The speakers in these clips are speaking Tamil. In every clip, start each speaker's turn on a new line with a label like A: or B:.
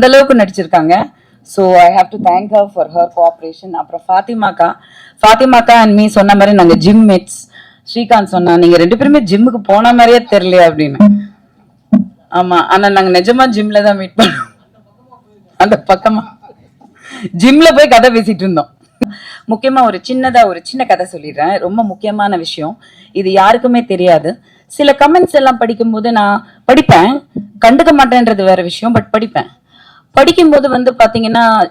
A: அந்த அளவுக்கு நடிச்சிருக்காங்க. So I have to thank her for her cooperation அப்புறம் ஃபாத்திமாக்கா. ஃபாத்திமாக்கா அண்ட் மீ சொன்ன மாதிரி நாங்க ஜிம் மேட்ஸ் ஸ்ரீகாந்த் சொன்னா நீங்க ரெண்டு பேருமே ஜிம்முக்கு போன மாதிரியே தெரியல அப்படின்னு. ஆமா ஆனா நாங்க நிஜமா ஜிம்ல தான் மீட் பண்ணோம். அந்த பக்கமா. ஜிம்ல போய் கதை பேசிட்டு இருந்தோம். முக்கியமா ஒரு சின்னதா ஒரு சின்ன கதை சொல்லிடுறேன். ரொம்ப முக்கியமான விஷயம். இது யாருக்குமே தெரியாது. சில கமெண்ட்ஸ் எல்லாம் படிக்கும்போது நான் படிப்பேன். கண்டுக்க மாட்டேன்றது வேற விஷயம் பட் படிப்பேன். படிக்கும்போது வந்து பாத்தீங்கன்னா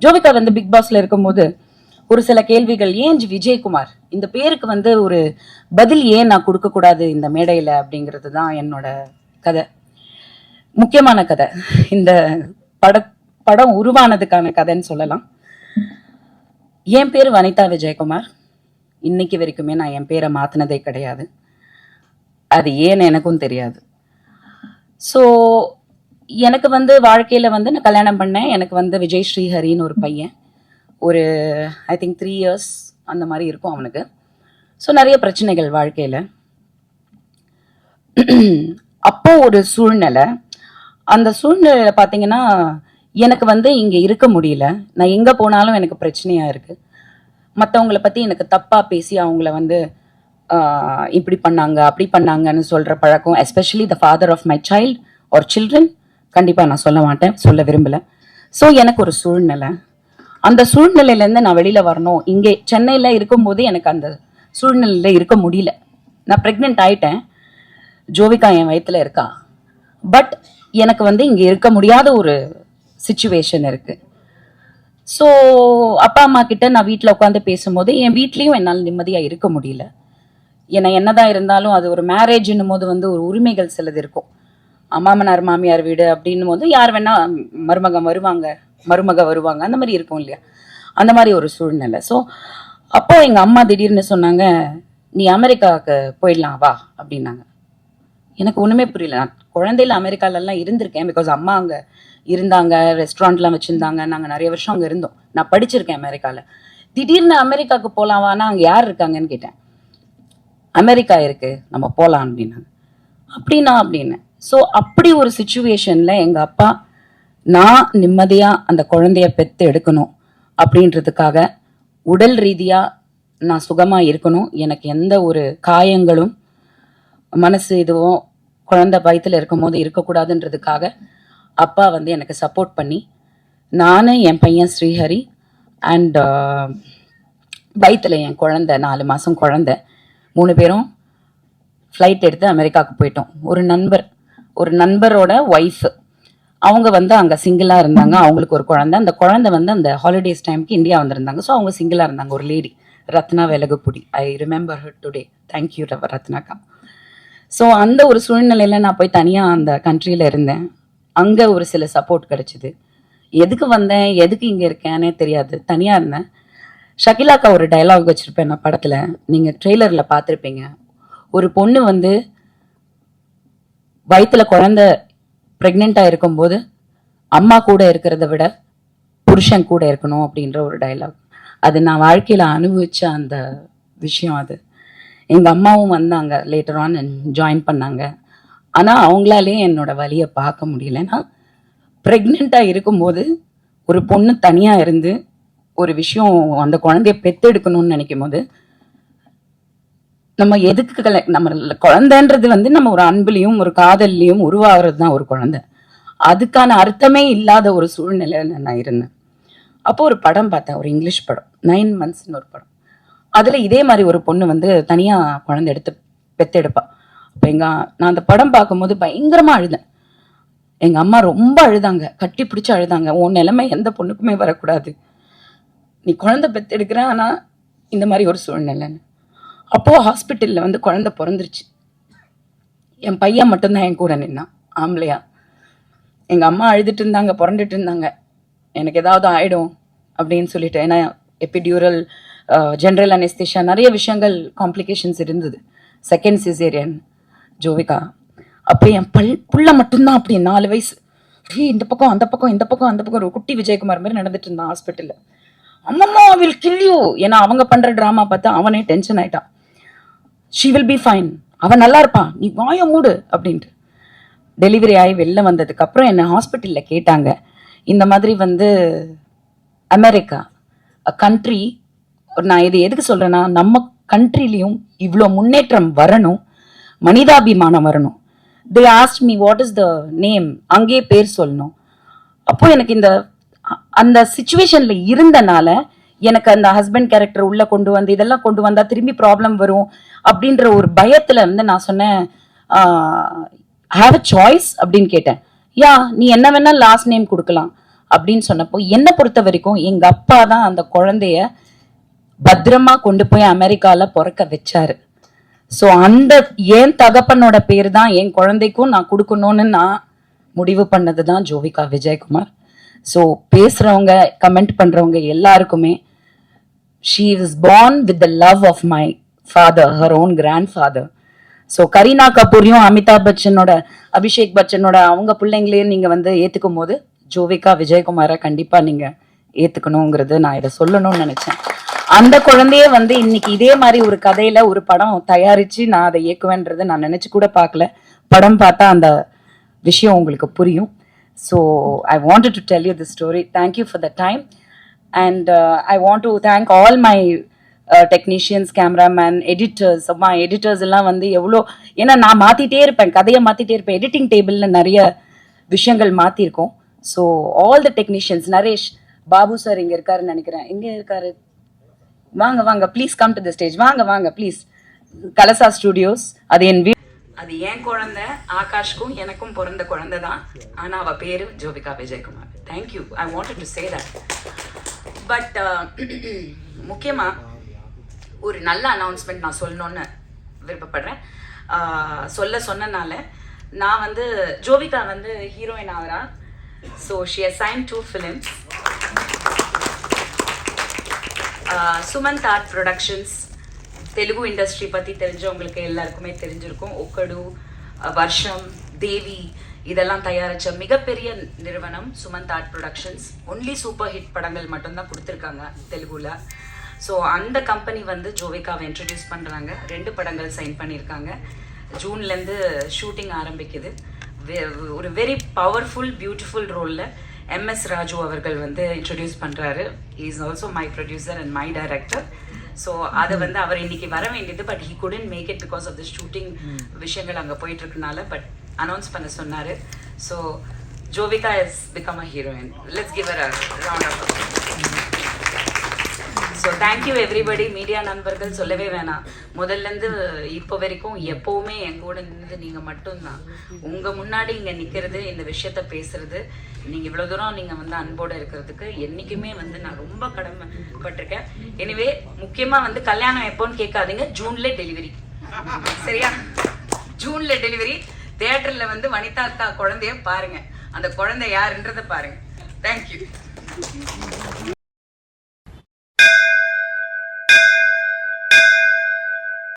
A: ஜோவிகா வந்து பிக் பாஸ்ல இருக்கும்போது ஒரு சில கேள்விகள் ஏன் ஜி- விஜயகுமார்? இந்த பேருக்கு வந்து ஒரு பதில் ஏன் நான் கொடுக்க கூடாது இந்த மேடையில? அப்படிங்கிறது தான் என்னோட கதை. முக்கியமான கதை. இந்த பட படம் உருவானதுக்கான கதைன்னு சொல்லலாம். என் பேர் வனிதா விஜயகுமார். இன்னைக்கு வரைக்குமே நான் என் பேரை மாத்தினதே கிடையாது. அது ஏன்னு எனக்கும் தெரியாது. ஸோ எனக்கு வந்து வாழ்க்கையில் வந்து நான் கல்யாணம் பண்ணேன். எனக்கு வந்து விஜய் ஸ்ரீஹரின்னு ஒரு பையன். ஒரு ஐ திங்க் த்ரீ இயர்ஸ் அந்த மாதிரி இருக்கும் அவனுக்கு. ஸோ நிறைய பிரச்சனைகள் வாழ்க்கையில். அப்போ ஒரு சூழ்நிலை. அந்த சூழ்நிலையில் பார்த்தீங்கன்னா எனக்கு வந்து இங்கே இருக்க முடியல. நான் எங்கே போனாலும் எனக்கு பிரச்சனையாக இருக்குது மற்றவங்களை பற்றி எனக்கு தப்பாக பேசி அவங்கள வந்து இப்படி பண்ணாங்க அப்படி பண்ணாங்கன்னு சொல்கிற பழக்கம் especially the father of my child or children கண்டிப்பாக நான் சொல்ல மாட்டேன் சொல்ல விரும்பலை. ஸோ எனக்கு ஒரு சூழ்நிலை. அந்த சூழ்நிலையிலேருந்து நான் வெளியில் வரணும். இங்கே சென்னையில் இருக்கும்போது எனக்கு அந்த சூழ்நிலையில் இருக்க முடியல. நான் ப்ரெக்னென்ட் ஆயிட்டேன். ஜோவிகா என் வயித்துல இருக்கா. பட் எனக்கு வந்து இங்கே இருக்க முடியாத ஒரு சுச்சுவேஷன் இருக்குது ஸோ அப்பா அம்மா கிட்ட நான் வீட்டில் உட்காந்து பேசும்போது என் வீட்லேயும் என்னால் நிம்மதியாக இருக்க முடியல. ஏன்னா என்னதான் இருந்தாலும் அது ஒரு மேரேஜ்னும் போது வந்து ஒரு உரிமைகள் சிலது இருக்கும். மாமனார் மாமியார் வீடு அப்படின்னும் போது யார் வேணா மருமகம் வருவாங்க மருமக வருவாங்க அந்த மாதிரி இருக்கும் இல்லையா? அந்த மாதிரி ஒரு சூழ்நிலை. ஸோ அப்போ எங்கள் அம்மா திடீர்னு சொன்னாங்க நீ அமெரிக்காவுக்கு போயிடலாம் வா அப்படின்னாங்க. எனக்கு ஒன்றுமே புரியல. நான் குழந்தையில அமெரிக்காலலாம் இருந்திருக்கேன் பிகாஸ் அம்மா அங்கே இருந்தாங்க ரெஸ்டாரண்ட்லாம் வச்சுருந்தாங்க. நாங்கள் நிறைய வருஷம் அங்கே இருந்தோம். நான் படிச்சிருக்கேன் அமெரிக்காவில் திடீர்னு அமெரிக்காவுக்கு போகலாம் வானா அங்கே யார் இருக்காங்கன்னு கேட்டேன். அமெரிக்கா இருக்கு நம்ம போகலாம் அப்படின்னாங்க. அப்படின்னா அப்படின்னு ஸோ அப்படி ஒரு சுச்சுவேஷனில் எங்கள் அப்பா நான் நிம்மதியாக அந்த குழந்தைய பெற்று எடுக்கணும் அப்படின்றதுக்காக உடல் ரீதியாக நான் சுகமாக இருக்கணும். எனக்கு எந்த ஒரு காயங்களும் மனசு இதுவும் குழந்த வயித்துல இருக்கும்போது இருக்கக்கூடாதுன்றதுக்காக அப்பா வந்து எனக்கு சப்போர்ட் பண்ணி நான் என் பையன் ஸ்ரீஹரி அண்ட் பயத்தில் uh, என் குழந்த நாலு மாதம் குழந்த மூணு பேரும் ஃப்ளைட் எடுத்து அமெரிக்காவுக்கு போயிட்டோம். ஒரு நண்பர். ஒரு நண்பரோட ஒய்ஃப் அவங்க வந்து அங்கே சிங்கிளாக இருந்தாங்க. அவங்களுக்கு ஒரு குழந்தை. அந்த குழந்தை வந்து அந்த ஹாலிடேஸ் டைம்க்கு இந்தியா வந்திருந்தாங்க. ஸோ அவங்க சிங்கிளாக இருந்தாங்க. ஒரு lady Ratna Velagapudi. I remember her today thank you ரத்னாக்கா. So அந்த ஒரு சூழ்நிலையில் நான் போய் தனியாக அந்த கண்ட்ரியில் இருந்தேன். அங்கே ஒரு சில சப்போர்ட் கிடச்சிது. எதுக்கு வந்தேன்? எதுக்கு இங்கே இருக்கேனே தெரியாது. தனியாக இருந்தேன். ஷகிலாக்கா ஒரு டைலாக் வச்சுருப்பேன் நான் படத்தில். நீங்கள் ட்ரெய்லரில் பார்த்துருப்பீங்க. ஒரு பொண்ணு வந்து வயிற்றுல குழந்தை ப்ரெக்னெண்ட்டாக இருக்கும்போது அம்மா கூட இருக்கிறத விட புருஷன் கூட இருக்கணும் அப்படின்ற ஒரு டயலாக் அது நான் வாழ்க்கையில் அனுபவிச்ச அந்த விஷயம் அது. எங்கள் அம்மாவும் வந்தாங்க லேட்டர் ஆன் ஜாயின் பண்ணாங்க. ஆனால் அவங்களாலே என்னோட வழியை பார்க்க முடியலன்னா ப்ரெக்னெண்ட்டாக இருக்கும்போது ஒரு பொண்ணு தனியாக இருந்து ஒரு விஷயம் அந்த குழந்தைய பெத்தெடுக்கணும்னு நினைக்கும் போது நம்ம எதுக்கு கல நம்ம குழந்தைன்றது வந்து நம்ம ஒரு அன்புலையும் ஒரு காதல்லையும் உருவாகிறது தான் ஒரு குழந்தை. அதுக்கான அர்த்தமே இல்லாத ஒரு சூழ்நிலையில் நான் இருந்தேன். அப்போ ஒரு படம் பார்த்தேன் ஒரு இங்கிலீஷ் படம். நைன் மந்த்ஸ்னு ஒரு படம். அதில் இதே மாதிரி ஒரு பொண்ணு வந்து தனியாக குழந்தை எடுத்து பெத்தெடுப்பா. அப்போ எங்கள் நான் அந்த படம் பார்க்கும்போது பயங்கரமாக அழுதேன். எங்கள் அம்மா ரொம்ப அழுதாங்க. கட்டி பிடிச்சி அழுதாங்க. உன் நிலைமை எந்த பொண்ணுக்குமே வரக்கூடாது. நீ குழந்தை பெத்தெடுக்கிற ஆனால் இந்த மாதிரி ஒரு சூழ்நிலைன்னு. அப்போது ஹாஸ்பிட்டலில் வந்து குழந்தை பிறந்துருச்சு. என் பையன் மட்டும்தான் என் கூட நின்னான் ஆம்பளையா. எங்கள் அம்மா அழுதுட்டு இருந்தாங்க புரண்டுட்டு இருந்தாங்க. எனக்கு ஏதாவது ஆகிடும் அப்படின்னு சொல்லிட்டு ஏன்னா எபிடியூரல் ஜென்ரல் அனெஸ்தேஷியா நிறைய விஷயங்கள் காம்ப்ளிகேஷன்ஸ் இருந்தது. செகண்ட் சிசேரியன் ஜோவிகா அப்போ என் பல் புள்ள மட்டும்தான் அப்படி நாலு வயசு. இந்த பக்கம் அந்த பக்கம் இந்த பக்கம் அந்த பக்கம் ஒரு குட்டி விஜயகுமார் மாதிரி நடந்துட்டு இருந்தான் ஹாஸ்பிட்டலில் அம்மம்மா வில் கில் யூ ஏன்னா அவங்க பண்ணுற ட்ராமா பார்த்து அவனே டென்ஷன் ஆயிட்டான். ஷீ வில் பி ஃபைன் அவன் நல்லா இருப்பான். நீ வாய மூடு அப்படின்ட்டு. டெலிவரி ஆகி வெளில வந்ததுக்கப்புறம் என்னை ஹாஸ்பிட்டலில் கேட்டாங்க. இந்த மாதிரி வந்து அமெரிக்கா அ கண்ட்ரி நான் இது எதுக்கு சொல்கிறேன்னா நம்ம கண்ட்ரிலையும் இவ்வளோ முன்னேற்றம் வரணும். மனிதாபிமானம் வரணும். They asked me what is the name அங்கேயே பேர் சொல்லணும். அப்போது எனக்கு இந்த அந்த சுச்சுவேஷனில் இருந்தனால எனக்கு அந்த ஹஸ்பண்ட் கேரக்டர் உள்ள கொண்டு வந்து இதெல்லாம் கொண்டு வந்தா திரும்பி ப்ராப்ளம் வரும் அப்படின்ற ஒரு பயத்துல இருந்து நான் சொன்னேன் ஹாவ் அ சாய்ஸ் அப்படின்னு கேட்டேன். யா நீ என்ன வேணா லாஸ்ட் நேம் கொடுக்கலாம் அப்படின்னு சொன்னப்போ என்னை பொறுத்த வரைக்கும் எங்க அப்பா தான் அந்த குழந்தைய பத்திரமா கொண்டு போய் அமெரிக்கால பிறக்க வச்சாரு. ஸோ அந்த என் தகப்பனோட பேர் தான் என் குழந்தைக்கும் நான் கொடுக்கணும்னு நான் முடிவு பண்ணது தான் ஜோவிகா விஜயகுமார். ஸோ பேசுகிறவங்க கமெண்ட் பண்ணுறவங்க எல்லாருக்குமே she is born with the love of my father her own grandfather so Kareena கபூரையும் Amitabh பச்சனோட அபிஷேக் பச்சனோட அவங்க பிள்ளைங்களையும் நீங்கள் வந்து ஏற்றுக்கும் போது ஜோவிகா விஜயகுமாரை கண்டிப்பாக நீங்கள் ஏற்றுக்கணுங்கிறது நான் இதை சொல்லணும்னு நினச்சேன். அந்த குழந்தைய வந்து இன்னைக்கு இதே மாதிரி ஒரு கதையில ஒரு படம் தயாரிச்சு நான் அதை இயக்குவேன்றது நான் நினச்சி கூட பார்க்கல. படம் பார்த்தா அந்த விஷயம் உங்களுக்கு புரியும். So I wanted to tell you the story thank you for the time and I uh, want to thank all my technicians cameraman editors அம்மா எடிட்டர்ஸ் எல்லாம் வந்து எவ்வளோ ஏன்னா நான் மாற்றிட்டே இருப்பேன். கதையை மாற்றிட்டே இருப்பேன். எடிட்டிங் டேபிளில் நிறைய விஷயங்கள் மாற்றிருக்கோம் so all the technicians Naresh Babu sir இங்கே இருக்காருன்னு நினைக்கிறேன். எங்கே இருக்காரு? வாங்க வாங்க please come to the stage வாங்க வாங்க ப்ளீஸ் கலசா ஸ்டுடியோஸ் அது என் வீ அது என் குழந்தை ஆகாஷ்க்கும் எனக்கும் பிறந்த குழந்தை தான் ஆனால் அவள் பேர் Jovika Vijayakumar. Thank you I want to say that but uh, முக்கியமாக ஒரு நல்ல அனௌன்ஸ்மெண்ட் நான் சொல்லணும்னு விருப்பப்படுறேன். சொல்ல சொன்னனால நான் வந்து ஜோவிகா வந்து heroine ஆகிறா. So she assign two films Sumanth art productions Telugu industry பற்றி தெரிஞ்சவங்களுக்கு எல்லாருக்குமே தெரிஞ்சிருக்கும். ஒக்கடு வர்ஷம் தேவி இதெல்லாம் தயாரிச்ச மிகப்பெரிய நிறுவனம் Sumanth art productions. Only super hit படங்கள் மட்டும்தான் கொடுத்துருக்காங்க தெலுங்குல ஸோ அந்த கம்பெனி வந்து ஜோவிகாவை இன்ட்ரடியூஸ் பண்ணுறாங்க ரெண்டு படங்கள் சைன் பண்ணியிருக்காங்க. ஜூன்லேருந்து ஷூட்டிங் ஆரம்பிக்குது. ஒரு வெரி பவர்ஃபுல் பியூட்டிஃபுல் ரோலில் எம்எஸ் ராஜு அவர்கள் வந்து இன்ட்ரடியூஸ் பண்ணுறாரு is also my producer and my director so அது வந்து அவர் இன்னைக்கு வர வேண்டியது but he couldn't make it because of the shooting விஷயங்கள் அங்கே போயிட்டு இருக்கனால பட் அனௌன்ஸ் பண்ண சொன்னார். So Jovika is become a heroine let's give a round of so thank you everybody media நண்பர்கள் சொல்லவே வேணாம். முதல்ல இருந்து இப்போ வரைக்கும் எப்போவுமே எங்கூட நின்று நீங்கள் மட்டும்தான். உங்கள் முன்னாடி இங்கே நிற்கிறது இந்த விஷயத்த பேசுறது நீங்கள் இவ்வளோ தூரம் நீங்கள் வந்து அன்போடு இருக்கிறதுக்கு என்றைக்குமே வந்து நான் ரொம்ப கடமைப்பட்டிருக்கேன். எனிவே முக்கியமாக வந்து கல்யாணம் எப்போன்னு கேட்காதீங்க. ஜூன்ல டெலிவரி சரியா? ஜூன்ல டெலிவரி தேட்டர்ல வந்து வனிதா அக்கா குழந்தைய பாருங்க. அந்த குழந்தை யாருன்றதை பாருங்க. தேங்க்யூ